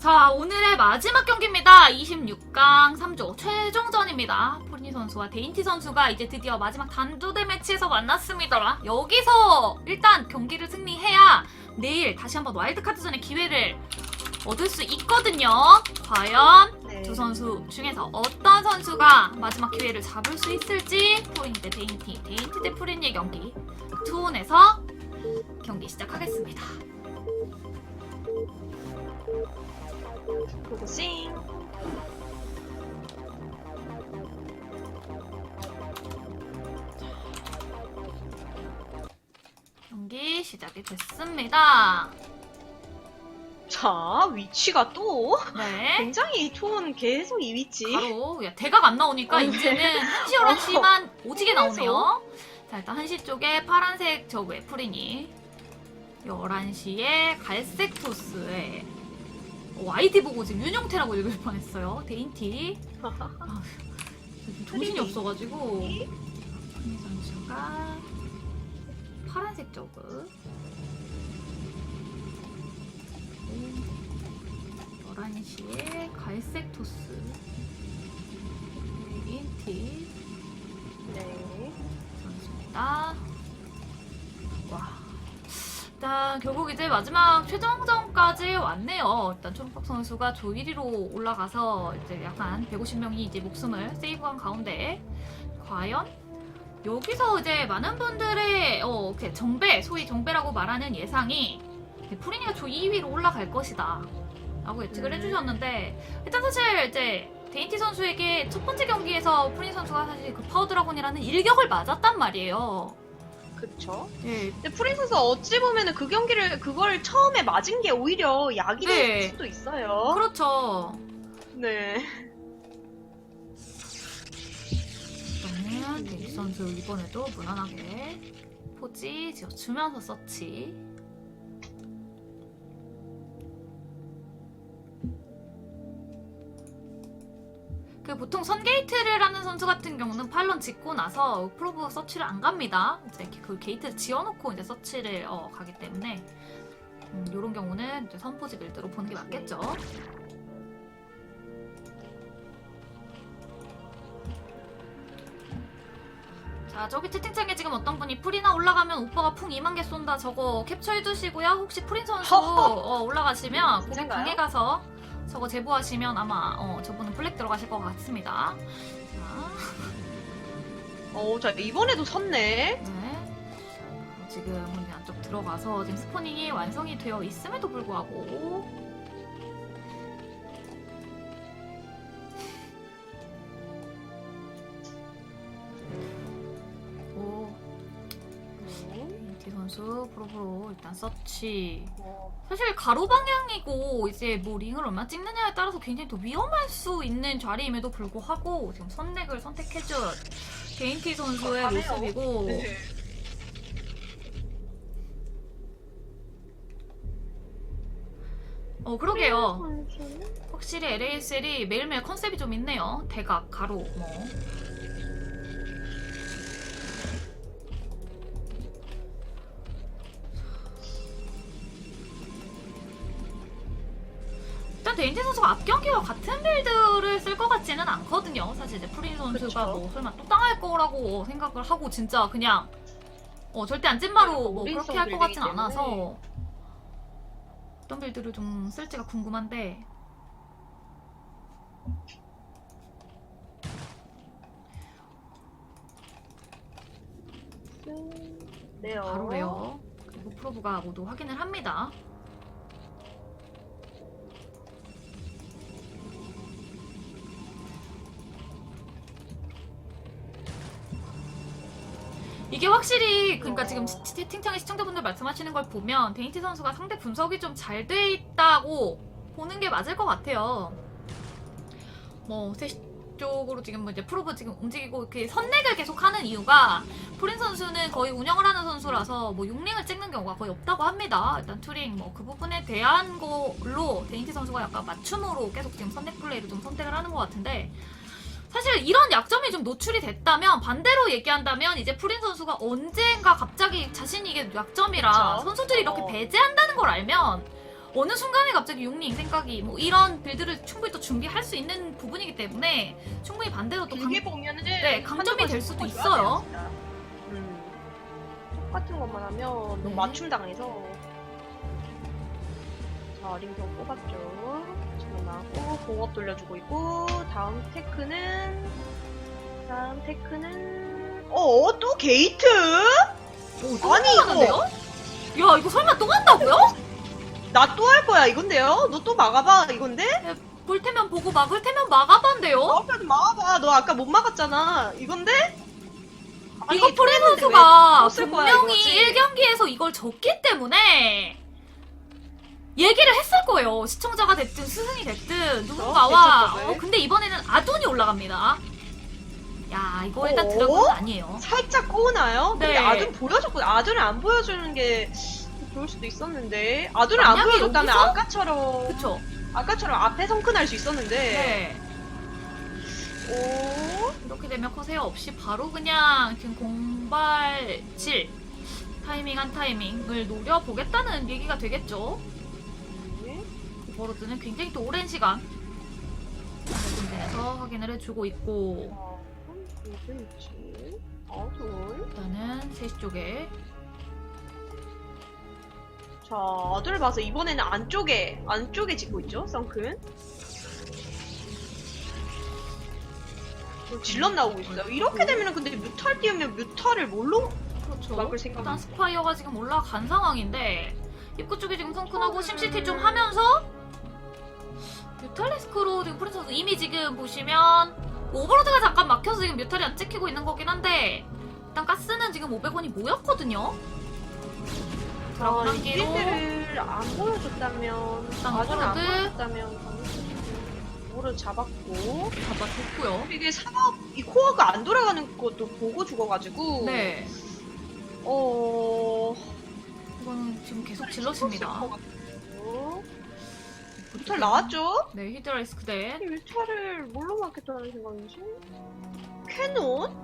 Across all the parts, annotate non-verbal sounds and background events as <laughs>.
자, 오늘의 마지막 경기입니다. 26강 3조 최종전입니다. 포르니 선수와 데인티 선수가 이제 드디어 마지막 단두대 매치에서 만났습니다. 여기서 일단 경기를 승리해야 내일 다시 한번 와일드카드전의 기회를 얻을 수 있거든요. 과연 네. 두 선수 중에서 어떤 선수가 마지막 기회를 잡을 수 있을지 포린 대 데인티, 데인티 대 포린의 경기 투혼에서 경기 시작하겠습니다. 고고싱. 경기 시작이 됐습니다. 자, 위치가 또 네. 굉장히 톤 계속 이 위치. 바로 야, 대각 안 나오니까 어, 네. 이제는 <laughs> 한시 11시만 오지게 계속. 나오네요. 자 일단 한시 쪽에 파란색 저 웨프린이 11시에 갈색 토스에 YT 보고 지금 윤용태라고 읽을 뻔했어요. 데인티. 아, 정신이. 없어가지고 이 선수가 파란색 쪽을 11시에 갈색 토스 데인티 네. 선수입니다. 와. 일단 결국 이제 마지막 최종전까지 왔네요. 일단 초록박 선수가 조 1위로 올라가서 이제 약간 150명이 이제 목숨을 세이브한 가운데 과연 여기서 이제 많은 분들의 어, 정배, 소위 정배라고 말하는 예상이 프리니가 조 2위로 올라갈 것이다. 라고 예측을 음. 해주셨는데 일단 사실 이제 데인티 선수에게 첫 번째 경기에서 프리니 선수가 사실 그 파워드라곤이라는 일격을 맞았단 말이에요. 그쵸. 예, 근데 프린 선수 어찌 보면은 그 경기를 그걸 처음에 맞은 게 오히려 약이 네. 될 수도 있어요. 그렇죠. 네. 일단은 데인티 선수 이번에도 무난하게 포지 지어주면서 서치. 그 보통 선게이트를 하는 선수 같은 경우는 파일런 짓고 나서 프로브 서치를 안 갑니다. 이제 그 게이트 지어놓고 이제 서치를 어, 가기 때문에 이런 경우는 이제 선포지 빌드로 보는 게 맞겠죠. 자 저기 채팅창에 지금 어떤 분이 프리나 올라가면 오빠가 풍 2만 개 쏜다 저거 캡처해두시고요 혹시 프린 선수. <laughs> 어, 올라가시면 진짜인가요? 방에 가서 저거 제보하시면 아마 어, 저분은 블랙 들어가실 것 같습니다 자, 어, 자, 이번에도 섰네. 네. 지금 우리 안쪽 들어가서 지금 스포닝이 완성이 되어 있음에도 불구하고 디 선수 프로브로 일단 서치 어, 사실 가로 방향이고 이제 뭐 링을 얼마 찍느냐에 따라서 굉장히 또 위험할 수 있는 자리임에도 불구하고 지금 선넥을 선택해준 개인티 선수의 하네요. 모습이고 네. 어 그러게요 선수? 확실히 LASL이 매일매일 컨셉이 좀 있네요 대각 가로 뭐 일단 데인지 선수가 앞 경기와 같은 빌드를 쓸 것 같지는 않거든요. 사실 이제 프린 선수가 그쵸. 뭐 설마 또 당할 거라고 생각을 하고 진짜 그냥 어 절대 안 찐바로 뭐 우린성 그렇게 할 것 같진 빌드이기 않아서 때문에. 어떤 빌드를 좀 쓸지가 궁금한데 네요. 바로래요. 그리고 프로브가 모두 확인을 합니다. 이게 확실히 그러니까 어. 지금 시- 채팅창에 시청자분들 말씀하시는 걸 보면 데인티 선수가 상대 분석이 좀 잘 돼 있다고 보는 게 맞을 것 같아요. 뭐 세시 쪽으로 지금 뭐 이제 프로브 지금 움직이고 이렇게 선넥을 계속 하는 이유가 프린 선수는 거의 운영을 하는 선수라서 뭐 6링을 찍는 경우가 거의 없다고 합니다. 일단 투링 뭐 그 부분에 대한 걸로 데인티 선수가 약간 맞춤으로 계속 지금 선택 플레이를 좀 선택을 하는 것 같은데 사실 이런 약점이 좀 노출이 됐다면 반대로 얘기한다면 이제 프린 선수가 언젠가 갑자기 자신이 이게 약점이라 그쵸. 선수들이 이렇게 어. 배제한다는 걸 알면 어느 순간에 갑자기 육링 생각이 뭐 이런 빌드를 충분히 또 준비할 수 있는 부분이기 때문에 충분히 반대로 또 강, 길게 보면은 네, 강점이 될 수도 있어요. 진짜. 음. 똑같은 것만 하면 너무 네. 맞춤 당해서. 자, 링경 뽑았죠. 나왔고, 공업 돌려주고 있고, 다음 테크는, 다음 테크는, 어, 또 게이트? 오, 또 아니, 하는데요? 야 이거 설마 또 한다고요? 나 또 할 거야, 이건데요? 너 또 막아봐, 이건데? 볼 테면 보고 막을 테면 막아반대요? 너 아까 좀 막아봐. 너 아까 못 막았잖아. 이건데? 아니, 이거 토했는데 선수가 분명히 이거지? 1경기에서 이걸 졌기 때문에 얘기를 했을 거예요. 시청자가 됐든 스승이 됐든 누군가와. 괜찮거든. 어, 근데 이번에는 아둔이 올라갑니다. 야 이거 일단 어? 드라곤은 아니에요. 살짝 꼬우나요? 근데 네. 아둔 보여줬고 아둔을 안 보여주는 게 좋을 수도 있었는데 아둔을 안 만약에 보여줬다면 여기서? 아까처럼 그쵸? 아까처럼 앞에 성큰할 수 있었는데 네. 오 이렇게 되면 커세어 없이 바로 그냥 지금 공발질 타이밍 한 타이밍을 노려보겠다는 얘기가 되겠죠. 네. 버로드는 굉장히 또 오랜 시간 군대에서 확인을 해주고 있고 일단은 3시 쪽에 자 아둔을 봐서 이번에는 안쪽에 안쪽에 짓고 있죠 썬큰 어, 질럿 나오고 있어요 이렇게 되면은 근데 뮤탈 띄우면 뮤탈을 뭘로 그렇죠. 막을 생각 일단 스파이어가 지금 올라간 상황인데 입구 쪽에 지금 성큰하고 심시티 좀 하면서 뮤탈리스크로 지금 프린스 선수 이미 지금 보시면 오버로드가 잠깐 막혀서 지금 뮤탈이 안 찍히고 있는 거긴 한데 일단 가스는 지금 500원이 모였거든요. 아, 한이 개로 빌드를 안 보여줬다면 일단 아둔을 안 오버로드. 보여줬다면 오를 잡았고 잡아줬고요. 이게 사업 이 코어가 안 돌아가는 것도 보고 죽어가지고 네. 어 이거는 지금 계속 질럿입니다. 뮤 탈 나왔죠? 네, 히드라이스크 대이 뮤탈을 뭘로 막겠다는 생각이지? 캐논?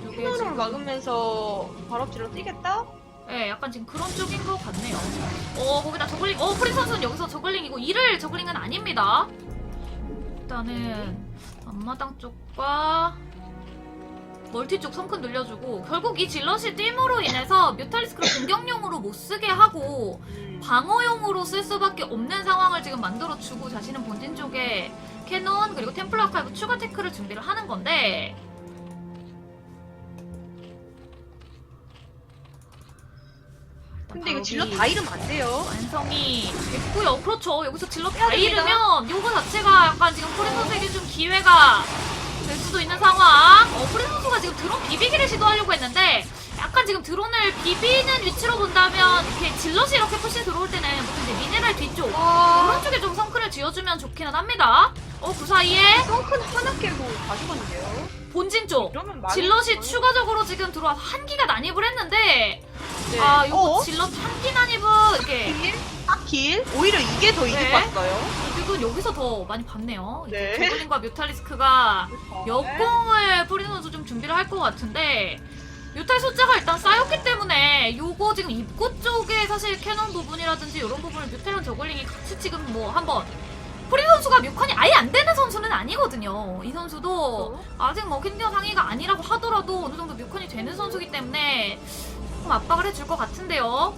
이쪽에 캐논을 지금 막으면서 발업질로 뛰겠다? 네, 약간 지금 그런 쪽인 것 같네요. 어, 거기다 저글링. 어, 프린 선수는 여기서 저글링이고, 이를 저글링은 아닙니다. 일단은, 앞마당 쪽과, 멀티 쪽 성큰 늘려주고, 결국 이 질럿이 뜀으로 인해서 뮤탈리스크를 공격용으로 못 쓰게 하고, 방어용으로 쓸 수밖에 없는 상황을 지금 만들어주고, 자신은 본진 쪽에 캐논, 그리고 템플 아카이브 추가 테크를 준비를 하는 건데, 근데 이거 이- 다 잃으면 안 돼요. 완성이 됐고요. 그렇죠. 여기서 질러 해야 다. 잃으면 요거 자체가 약간 지금 프린 선수에게 좀 기회가 될 수도 있는 상황. 어, 프린 선수가 지금 드론 비비기를 시도하려고 했는데 약간 지금 드론을 비비는 위치로 본다면 이렇게 질럿이 이렇게 푸시 들어올 때는 보통 이제 미네랄 뒤쪽 와, 오른쪽에 좀 성큰을 쥐어주면 좋기는 합니다. 어, 그 사이에 썬큰 하나 깨고 다 죽었는데요. 본진 쪽 이러면 질럿이 많이- 추가적으로 지금 들어와서 한기가 난입을 했는데 네. 아, 요거 어? 질럿 한기 난입은 이게 길? 딱 길? 오히려 이게 더 이득 네. 봤어요. 이득은 여기서 더 많이 봤네요. 네. 저글링과 뮤탈리스크가 네. 역공을 선수 좀 준비를 할 것 같은데 뮤탈 숫자가 일단 쌓였기 때문에 요거 지금 입구 쪽에 사실 캐논 부분이라든지 이런 부분을 뮤탈이랑 저글링이 같이 지금 뭐 한번 프린 선수가 뮤컨이 아예 안 되는 선수는 아니거든요. 이 선수도 어? 아직 뭐 캔디어 상위가 아니라고 하더라도 어느 정도 뮤컨이 되는 선수기 때문에 좀 압박을 해줄 것 같은데요.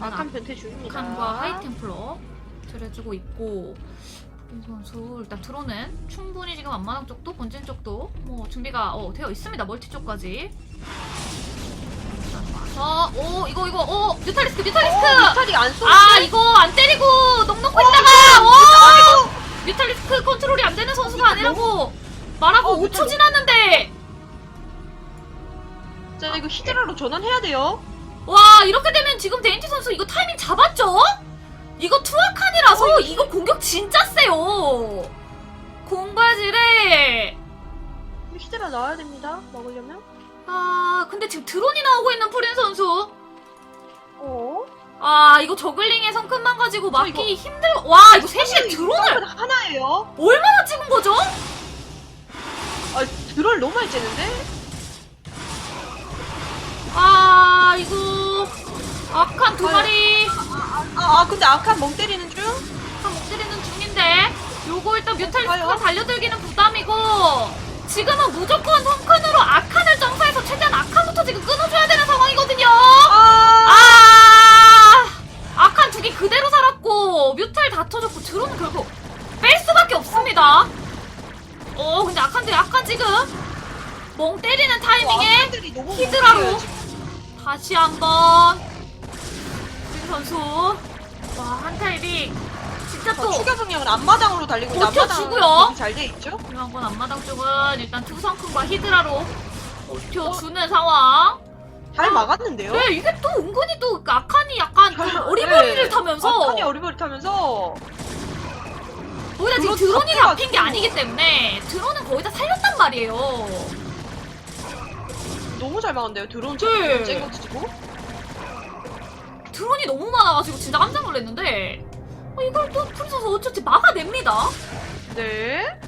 악한 변태 중입니다. 칸과 하이템플러 잘해주고 있고 이 선수 일단 드론은 충분히 지금 앞마당 쪽도 본진 쪽도 뭐 준비가 어, 되어 있습니다. 멀티 쪽까지. 와서 오 이거 이거 오 뮤탈리스크 어, 뮤탈이 안 쏘. 아 이거 안 때리고 넉넉히 어, 있다가 오 뮤탈리스크 컨트롤이 안 되는 선수가 아니라고 말하고 어, 5초 뮤탈- 지났는데! 자 이거 히드라로 전환해야 돼요. 와 이렇게 되면 지금 데인티 선수 이거 타이밍 잡았죠? 이거 투아칸이라서 어, 이거 공격 진짜 세요. 근데 히드라 나와야 됩니다. 먹으려면. 아 근데 지금 드론이 나오고 있는 프린 선수. 어? 아 이거 저글링의 성큰만 가지고 막기 이거- 힘들. 와 이거 셋이 드론을 하나예요. 얼마나 찍은 거죠? 아 드론을 너무 많이 째는데? 아 이거 악한 두 마리. 아, 아, 근데 아칸 멍 때리는 중? 못 때리는 중인데 요거 일단 뮤탈리스크가 좋아요. 달려들기는 부담이고 지금은 무조건 성큰으로 아칸을 점사해서 최대한 아칸부터 지금 끊어줘야 되는 상황이거든요. 아, 아 아칸 두 개 그대로 살았고 뮤탈 다 터졌고 드론은 결국 뺄 수밖에 없습니다. 어 근데 아칸도 약간 지금 멍 때리는 타이밍에 아칸들이 너무 히드라로. 멍 때려요, 지금. 다시 한번 진 선수 와 한타입이 진짜 어, 또 추가 성향은 앞마당으로 달리고 있는데 버텨주고요. 잘돼 있죠? 중요한 건 앞마당 쪽은 일단 투성큰과 히드라로 버텨주는 상황. 잘 막았는데요? 네, 이게 또 은근히 또 아칸이 약간 좀 어리버리를 네. 타면서 아칸이 어리버리 타면서 거기다 지금 드론 드론이. 잡힌 게 아니기 때문에 드론은 거의 다 살렸단 말이에요. 너무 잘 막았는데요. 드론 네. 쨍거 치고 드론이 너무 많아가지고 진짜 깜짝 놀랐는데 어, 이걸 또 프리서스 어쩌지 막아냅니다. 네.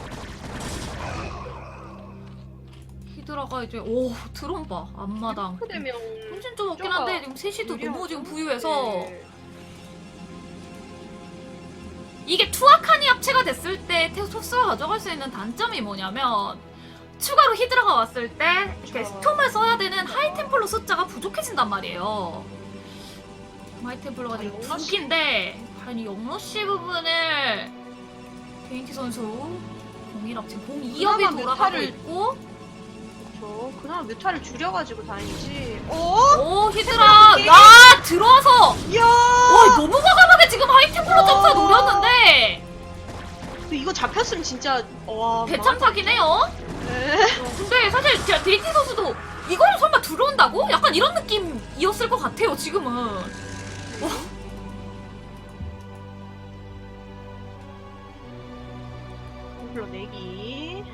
히드라가 이제 오 드론 봐 앞마당. 그 되면 훨씬 좀 없긴 한데 지금 셋이도 너무 지금 부유해서 이게 투아칸이 합체가 됐을 때 테소스가 가져갈 수 있는 단점이 뭐냐면 추가로 히드라가 왔을 때 이렇게. 스톰을 써야 되는 하이템플러 숫자가 부족해진단 말이에요. 두 영러쉬? 개인데 과연 이 영러쉬 부분을 데인티 선수 01합 지금 02업이 그나마 돌아가고 뮤타를- 있고 그렇죠. 그나마 뮤타를 줄여가지고 다행이지. 어? 오 히드라 야 들어와서 이야! 와 너무 과감하게 지금 하이템플러 점사 와. 노렸는데 근데 이거 잡혔으면 진짜 와. 대참사긴 해요. 네. 어, 근데 사실 데이티 선수도 이걸 설마 들어온다고? 약간 이런 느낌이었을 것 같아요 지금은. 홈플러 내기.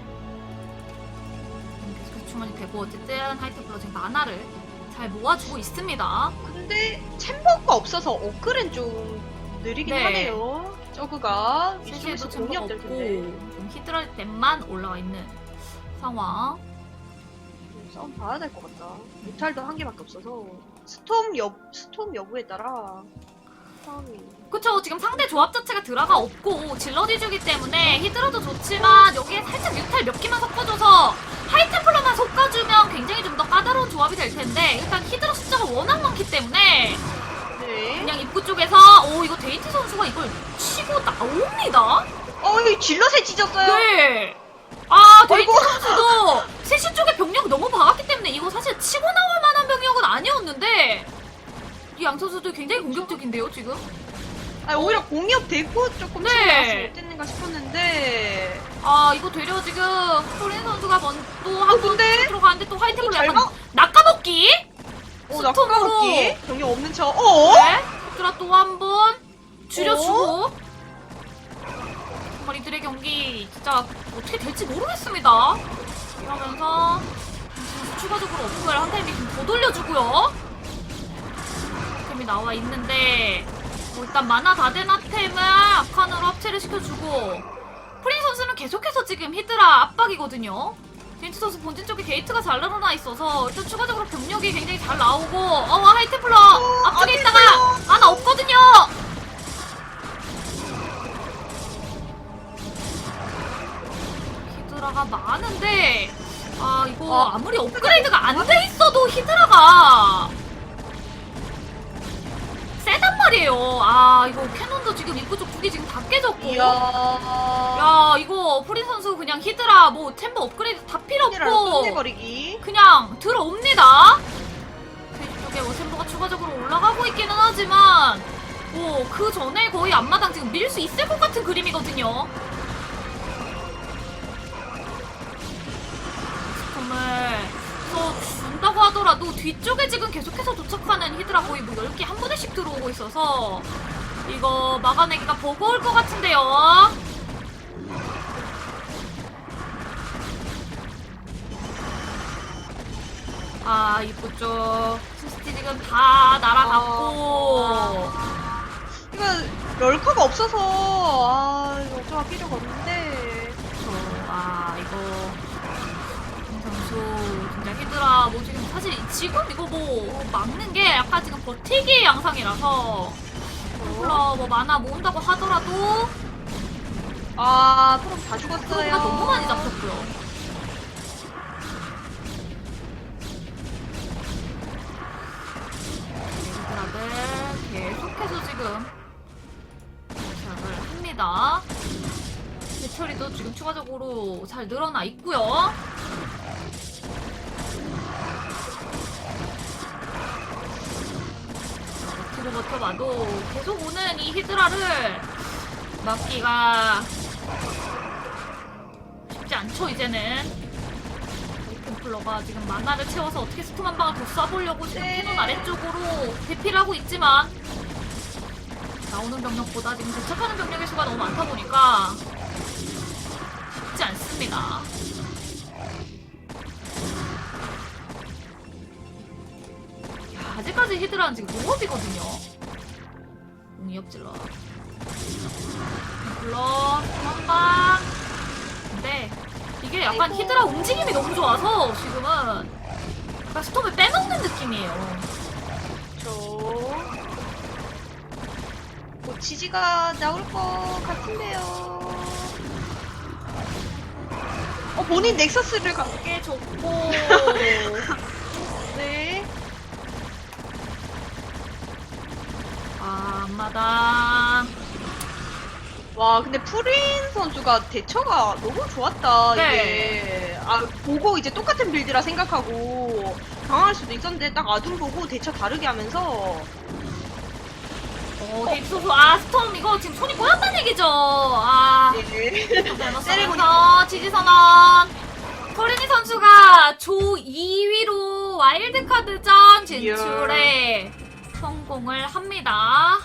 계속 주머니 되고 어쨌든 하이템플러 지금 만화를 잘 모아주고 있습니다. 근데 챔버가 없어서 업글은 좀 느리긴 네. 하네요. 저그가 세시에도 위쪽에서 챔버가 없고 없을 텐데. 지금 히드랄 댐만 올라와 있는 상황. 음, 싸움 봐야 될 것 같다. 뮤탈도 한 개밖에 없어서 스톰 여 스톰 여부에 따라 싸움이. 그쵸 지금 상대 조합 자체가 드라가 없고 질러디주기 때문에 히드라도 좋지만 여기에 살짝 뮤탈 몇 개만 섞어줘서 하이템플러만 섞어주면 굉장히 좀 더 까다로운 조합이 될 텐데 일단 히드라 숫자가 워낙 많기 때문에 네. 그냥 입구 쪽에서 오 이거 데이트 선수가 이걸 치고 나옵니다. 어, 이 질럿에 찢었어요. 네. 아 데이트 어이구. 선수도 세시 쪽에 병력이 너무 박았기 때문에 이거 사실 치고 병력은 아니었는데 이양 선수도 굉장히 공격적인데요 지금. 아니, 오히려 공이업 되고 조금 네. 나왔으면 어땠는가 싶었는데. 아 이거 되려 지금 소린 선수가 또한번 어, 근데? 들어가는데 또잘 약간 막- 낚아먹기. 어, 스톰으로. 낙가먹기. 경력 없는 척. 어? 네. 히드라 또 한 번 줄여주고. 머리들의 경기 진짜 어떻게 될지 모르겠습니다. 이러면서 추가적으로 어플 한 타임이 좀더 돌려주고요. 템이 나와 있는데 뭐 일단 만화 다 된 아템을 아칸으로 합체를 시켜주고 프린 선수는 계속해서 지금 히드라 압박이거든요. 벤츠 선수 본진 쪽에 게이트가 잘 늘어나 있어서 일단 추가적으로 병력이 굉장히 잘 나오고 어 하이템플러 앞쪽에 있다가 하나 없거든요. 히드라가 많은데 아 이거 어. 아무리 업그레이드가 안 돼 있어도 히드라가 세단 말이에요. 아 이거 캐논도 지금 입구 쪽 두 개 지금 다 깨졌고. 이야. 야 이거 프린 선수 그냥 히드라 뭐 챔버 업그레이드 다 필요 없고 끝내버리기. 그냥 들어옵니다. 그 쪽에 뭐 챔버가 추가적으로 올라가고 있기는 하지만 뭐 그 전에 거의 앞마당 지금 밀 수 있을 것 같은 그림이거든요. 하더라도 뒤쪽에 지금 계속해서 도착하는 히드라 거의 뭐 10개 한 번에씩 들어오고 있어서 이거 막아내기가 버거울 것 같은데요. 아, 입구 쪽. 스스티 지금 다 날아갔고. 이거 럴커가 없어서 아 이거 어쩌할 필요가 없는데. 저, 아, 이거. 김 선수, 진짜 히드라, 뭐 지금 사실 지금 이거 뭐 막는 게 약간 지금 버티기 양상이라서. 템플러 뭐 만화 모은다고 하더라도 아, 프로 다 죽었어요. 너무 많이 잡혔고요. 레드락을 계속해서 지금 시작을 합니다. 대처리도 지금 추가적으로 잘 늘어나 있고요. 버텨봐도 계속 오는 이 히드라를 막기가 쉽지 않죠 이제는. 템플러가 지금 만화를 채워서 어떻게 스톰 한 방을 더 쏴보려고 지금 네. 캐논 아래쪽으로 대피를 하고 있지만 나오는 병력보다 지금 도착하는 병력의 수가 너무 많다 보니까 쉽지 않습니다. 야, 아직까지 히드라는 지금 농업이거든요 공이업질러 템플러 한방 근데 이게 약간 아이고. 히드라 움직임이 너무 좋아서 지금은 약간 스톱을 빼먹는 느낌이에요. 저. 뭐 지지가 나올 것 같은데요. 어, 본인 넥서스를 가. 이게 좋고 <laughs> 네. 아, 앞마당 와, 근데 프린 선수가 대처가 너무 좋았다. 네. 이게. 아, 보고 이제 똑같은 빌드라 생각하고 당할 수도 있었는데 딱 아둔 보고 대처 다르게 하면서 어, 선수 아 스톰 이거 지금 손이 꼬였다는 얘기죠. 아 네. 잘못하면서 지지선언 코리니 선수가 조 2위로 와일드카드전 진출에 성공을 합니다.